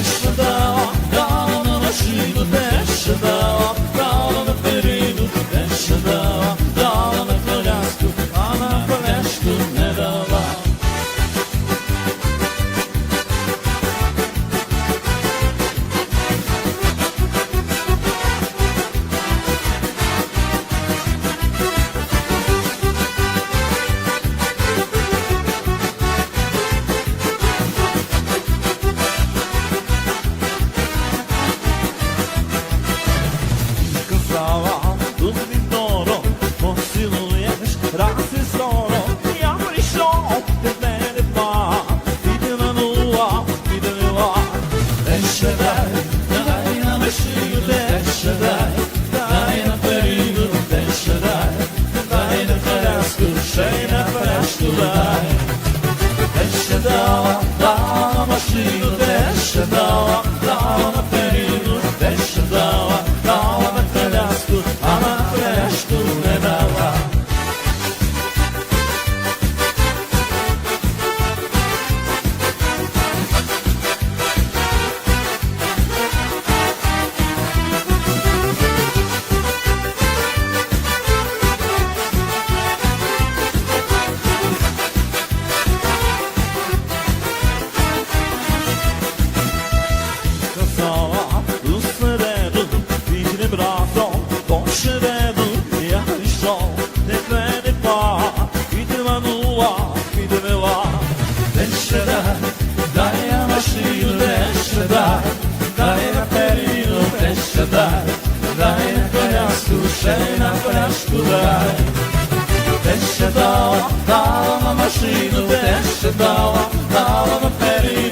Aşkı da يغدى الشفاعة тяжкуда, те ще дала, дала на машину, те ще дала, дала на перед.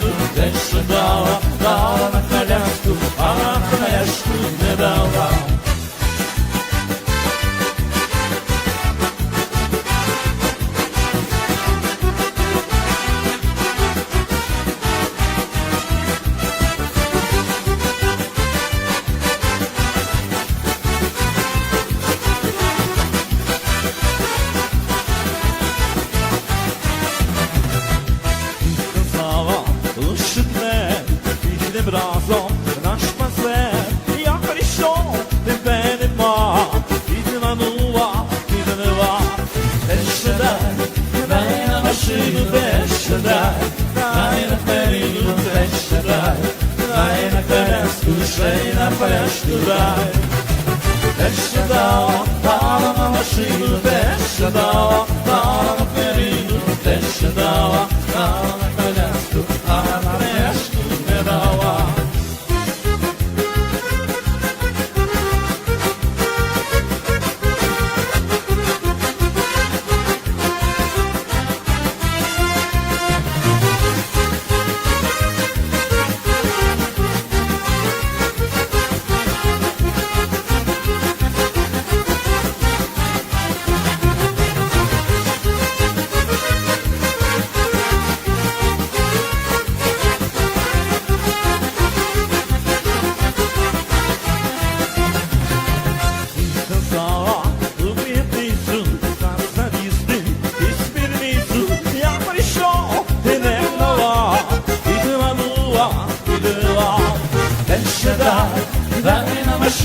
разом наш концерт, я прийшов, тебе нема, і ти манула, ти донела, ще дай, дай на машину, де ще дай, дай на перину, де ще дай, дай на коляску, ще й на пешку дай. Ще дай, дала на машину, де ще дай,